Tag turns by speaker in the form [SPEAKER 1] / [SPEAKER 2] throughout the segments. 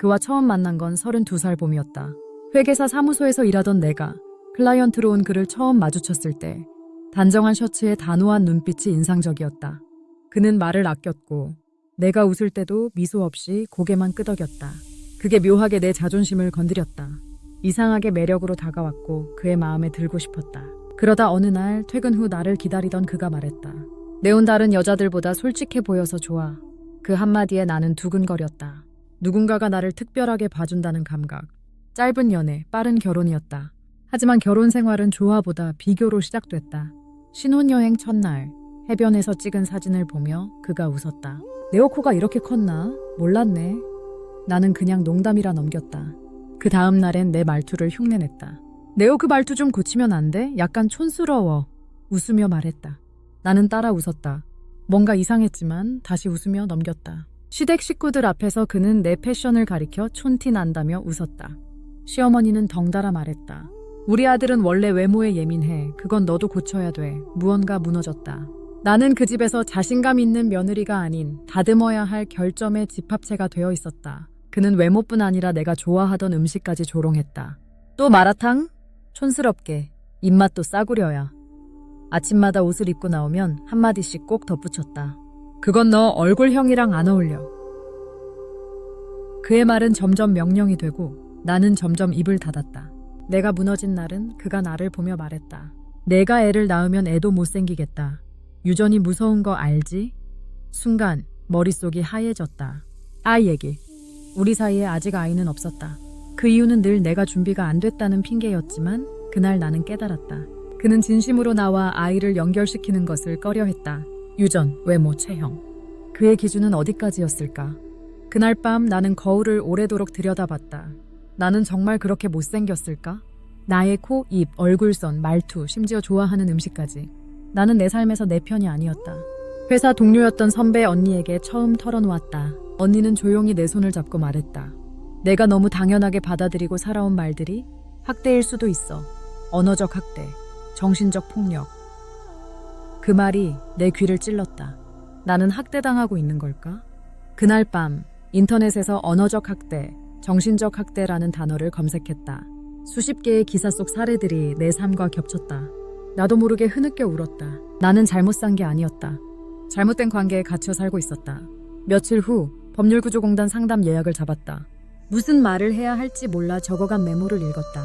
[SPEAKER 1] 그와 처음 만난 건 32살 봄이었다. 회계사 사무소에서 일하던 내가 클라이언트로 온 그를 처음 마주쳤을 때 단정한 셔츠에 단호한 눈빛이 인상적이었다. 그는 말을 아꼈고 내가 웃을 때도 미소 없이 고개만 끄덕였다. 그게 묘하게 내 자존심을 건드렸다. 이상하게 매력으로 다가왔고 그의 마음에 들고 싶었다. 그러다 어느 날 퇴근 후 나를 기다리던 그가 말했다. 내온 다른 여자들보다 솔직해 보여서 좋아. 그 한마디에 나는 두근거렸다. 누군가가 나를 특별하게 봐준다는 감각. 짧은 연애, 빠른 결혼이었다. 하지만 결혼 생활은 조화보다 비교로 시작됐다. 신혼여행 첫날, 해변에서 찍은 사진을 보며 그가 웃었다. 내 코가 이렇게 컸나? 몰랐네. 나는 그냥 농담이라 넘겼다. 그 다음 날엔 내 말투를 흉내냈다. 네오 그 말투 좀 고치면 안 돼? 약간 촌스러워. 웃으며 말했다. 나는 따라 웃었다. 뭔가 이상했지만 다시 웃으며 넘겼다. 시댁 식구들 앞에서 그는 내 패션을 가리켜 촌티 난다며 웃었다. 시어머니는 덩달아 말했다. 우리 아들은 원래 외모에 예민해. 그건 너도 고쳐야 돼. 무언가 무너졌다. 나는 그 집에서 자신감 있는 며느리가 아닌 다듬어야 할 결점의 집합체가 되어 있었다. 그는 외모뿐 아니라 내가 좋아하던 음식까지 조롱했다. 또 마라탕? 촌스럽게. 입맛도 싸구려야. 아침마다 옷을 입고 나오면 한마디씩 꼭 덧붙였다. 그건 너 얼굴형이랑 안 어울려. 그의 말은 점점 명령이 되고 나는 점점 입을 닫았다. 내가 무너진 날은 그가 나를 보며 말했다. 내가 애를 낳으면 애도 못생기겠다. 유전이 무서운 거 알지? 순간 머릿속이 하얘졌다. 아이 얘기. 우리 사이에 아직 아이는 없었다. 그 이유는 늘 내가 준비가 안 됐다는 핑계였지만 그날 나는 깨달았다. 그는 진심으로 나와 아이를 연결시키는 것을 꺼려했다. 유전, 외모, 체형. 그의 기준은 어디까지였을까? 그날 밤 나는 거울을 오래도록 들여다봤다. 나는 정말 그렇게 못생겼을까? 나의 코, 입, 얼굴선, 말투, 심지어 좋아하는 음식까지. 나는 내 삶에서 내 편이 아니었다. 회사 동료였던 선배 언니에게 처음 털어놓았다. 언니는 조용히 내 손을 잡고 말했다. 내가 너무 당연하게 받아들이고 살아온 말들이 학대일 수도 있어. 언어적 학대, 정신적 폭력. 그 말이 내 귀를 찔렀다. 나는 학대당하고 있는 걸까? 그날 밤 인터넷에서 언어적 학대, 정신적 학대라는 단어를 검색했다. 수십 개의 기사 속 사례들이 내 삶과 겹쳤다. 나도 모르게 흐느껴 울었다. 나는 잘못 산 게 아니었다. 잘못된 관계에 갇혀 살고 있었다. 며칠 후 법률구조공단 상담 예약을 잡았다. 무슨 말을 해야 할지 몰라 적어간 메모를 읽었다.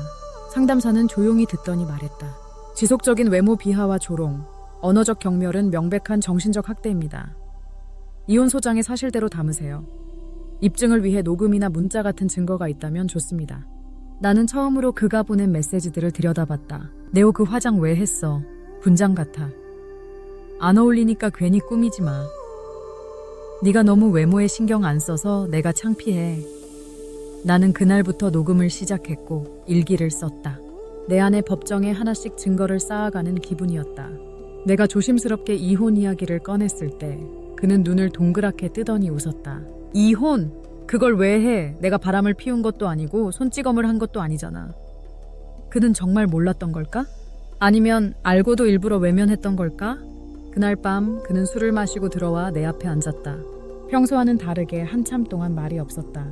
[SPEAKER 1] 상담사는 조용히 듣더니 말했다. 지속적인 외모 비하와 조롱, 언어적 경멸은 명백한 정신적 학대입니다. 이혼 소장의 사실대로 담으세요. 입증을 위해 녹음이나 문자 같은 증거가 있다면 좋습니다. 나는 처음으로 그가 보낸 메시지들을 들여다봤다. 네오 그 화장 왜 했어? 분장 같아. 안 어울리니까 괜히 꾸미지 마. 네가 너무 외모에 신경 안 써서 내가 창피해. 나는 그날부터 녹음을 시작했고 일기를 썼다. 내 안에 법정에 하나씩 증거를 쌓아가는 기분이었다. 내가 조심스럽게 이혼 이야기를 꺼냈을 때 그는 눈을 동그랗게 뜨더니 웃었다. 이혼? 그걸 왜 해? 내가 바람을 피운 것도 아니고 손찌검을 한 것도 아니잖아. 그는 정말 몰랐던 걸까? 아니면 알고도 일부러 외면했던 걸까? 그날 밤 그는 술을 마시고 들어와 내 앞에 앉았다. 평소와는 다르게 한참 동안 말이 없었다.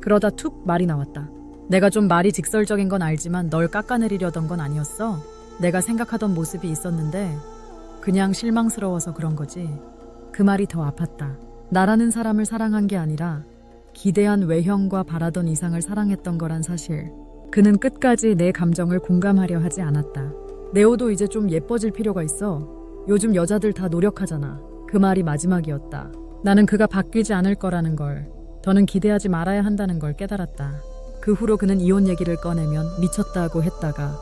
[SPEAKER 1] 그러다 툭 말이 나왔다. 내가 좀 말이 직설적인 건 알지만 널 깎아내리려던 건 아니었어. 내가 생각하던 모습이 있었는데 그냥 실망스러워서 그런 거지. 그 말이 더 아팠다. 나라는 사람을 사랑한 게 아니라 기대한 외형과 바라던 이상을 사랑했던 거란 사실. 그는 끝까지 내 감정을 공감하려 하지 않았다. 네오도 이제 좀 예뻐질 필요가 있어. 요즘 여자들 다 노력하잖아. 그 말이 마지막이었다. 나는 그가 바뀌지 않을 거라는 걸, 더는 기대하지 말아야 한다는 걸 깨달았다. 그 후로 그는 이혼 얘기를 꺼내면 미쳤다고 했다가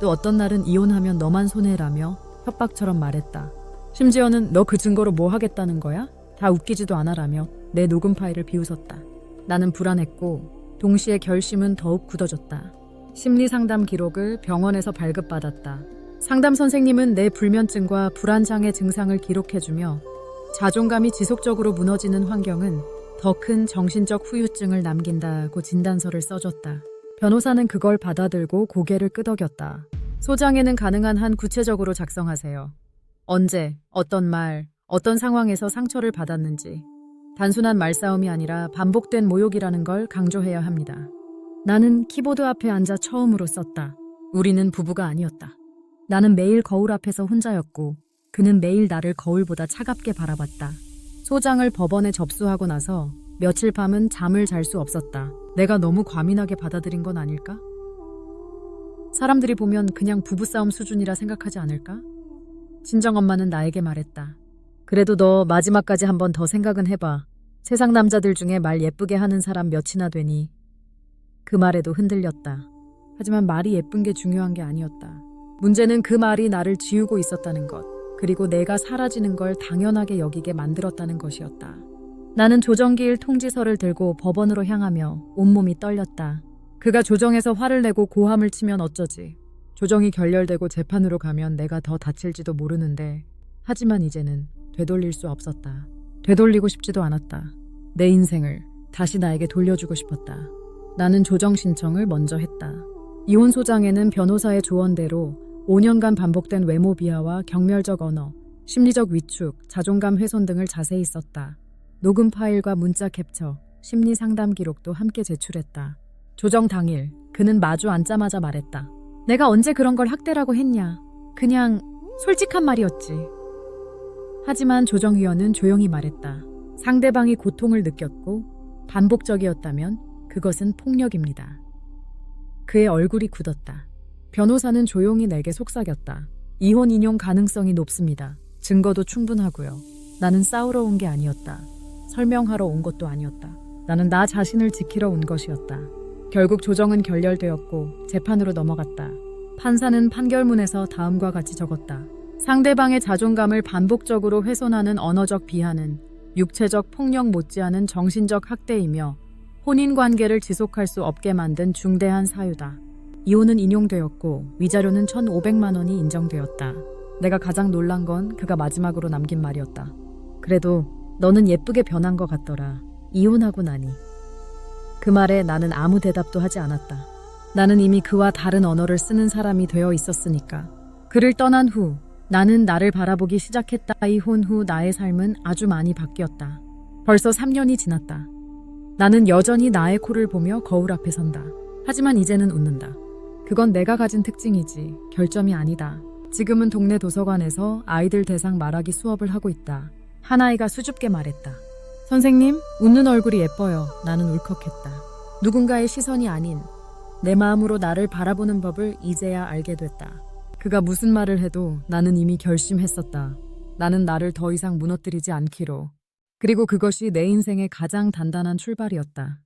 [SPEAKER 1] 또 어떤 날은 이혼하면 너만 손해라며 협박처럼 말했다. 심지어는 너 그 증거로 뭐 하겠다는 거야? 다 웃기지도 않아라며 내 녹음 파일을 비웃었다. 나는 불안했고 동시에 결심은 더욱 굳어졌다. 심리 상담 기록을 병원에서 발급받았다. 상담 선생님은 내 불면증과 불안장애 증상을 기록해주며 자존감이 지속적으로 무너지는 환경은 더 큰 정신적 후유증을 남긴다고 진단서를 써줬다. 변호사는 그걸 받아들고 고개를 끄덕였다. 소장에는 가능한 한 구체적으로 작성하세요. 언제, 어떤 말, 어떤 상황에서 상처를 받았는지 단순한 말싸움이 아니라 반복된 모욕이라는 걸 강조해야 합니다. 나는 키보드 앞에 앉아 처음으로 썼다. 우리는 부부가 아니었다. 나는 매일 거울 앞에서 혼자였고 그는 매일 나를 거울보다 차갑게 바라봤다. 소장을 법원에 접수하고 나서 며칠 밤은 잠을 잘 수 없었다. 내가 너무 과민하게 받아들인 건 아닐까? 사람들이 보면 그냥 부부싸움 수준이라 생각하지 않을까? 친정 엄마는 나에게 말했다. 그래도 너 마지막까지 한 번 더 생각은 해봐. 세상 남자들 중에 말 예쁘게 하는 사람 몇이나 되니. 그 말에도 흔들렸다. 하지만 말이 예쁜 게 중요한 게 아니었다. 문제는 그 말이 나를 지우고 있었다는 것, 그리고 내가 사라지는 걸 당연하게 여기게 만들었다는 것이었다. 나는 조정기일 통지서를 들고 법원으로 향하며 온몸이 떨렸다. 그가 조정에서 화를 내고 고함을 치면 어쩌지. 조정이 결렬되고 재판으로 가면 내가 더 다칠지도 모르는데, 하지만 이제는 되돌릴 수 없었다. 되돌리고 싶지도 않았다. 내 인생을 다시 나에게 돌려주고 싶었다. 나는 조정 신청을 먼저 했다. 이혼 소장에는 변호사의 조언대로 5년간 반복된 외모 비하와 경멸적 언어, 심리적 위축, 자존감 훼손 등을 자세히 썼다. 녹음 파일과 문자 캡처, 심리 상담 기록도 함께 제출했다. 조정 당일 그는 마주 앉자마자 말했다. 내가 언제 그런 걸 학대라고 했냐. 그냥 솔직한 말이었지. 하지만 조정위원은 조용히 말했다. 상대방이 고통을 느꼈고 반복적이었다면 그것은 폭력입니다. 그의 얼굴이 굳었다. 변호사는 조용히 내게 속삭였다. 이혼 인용 가능성이 높습니다. 증거도 충분하고요. 나는 싸우러 온 게 아니었다. 설명하러 온 것도 아니었다. 나는 나 자신을 지키러 온 것이었다. 결국 조정은 결렬되었고 재판으로 넘어갔다. 판사는 판결문에서 다음과 같이 적었다. 상대방의 자존감을 반복적으로 훼손하는 언어적 비하는 육체적 폭력 못지않은 정신적 학대이며 혼인 관계를 지속할 수 없게 만든 중대한 사유다. 이혼은 인용되었고 위자료는 1,500만 원이 인정되었다. 내가 가장 놀란 건 그가 마지막으로 남긴 말이었다. 그래도 너는 예쁘게 변한 것 같더라. 이혼하고 나니. 그 말에 나는 아무 대답도 하지 않았다. 나는 이미 그와 다른 언어를 쓰는 사람이 되어 있었으니까. 그를 떠난 후 나는 나를 바라보기 시작했다. 이혼 후 나의 삶은 아주 많이 바뀌었다. 벌써 3년이 지났다. 나는 여전히 나의 코를 보며 거울 앞에 선다. 하지만 이제는 웃는다. 그건 내가 가진 특징이지 결점이 아니다. 지금은 동네 도서관에서 아이들 대상 말하기 수업을 하고 있다. 한 아이가 수줍게 말했다. 선생님, 웃는 얼굴이 예뻐요. 나는 울컥했다. 누군가의 시선이 아닌 내 마음으로 나를 바라보는 법을 이제야 알게 됐다. 그가 무슨 말을 해도 나는 이미 결심했었다. 나는 나를 더 이상 무너뜨리지 않기로. 그리고 그것이 내 인생의 가장 단단한 출발이었다.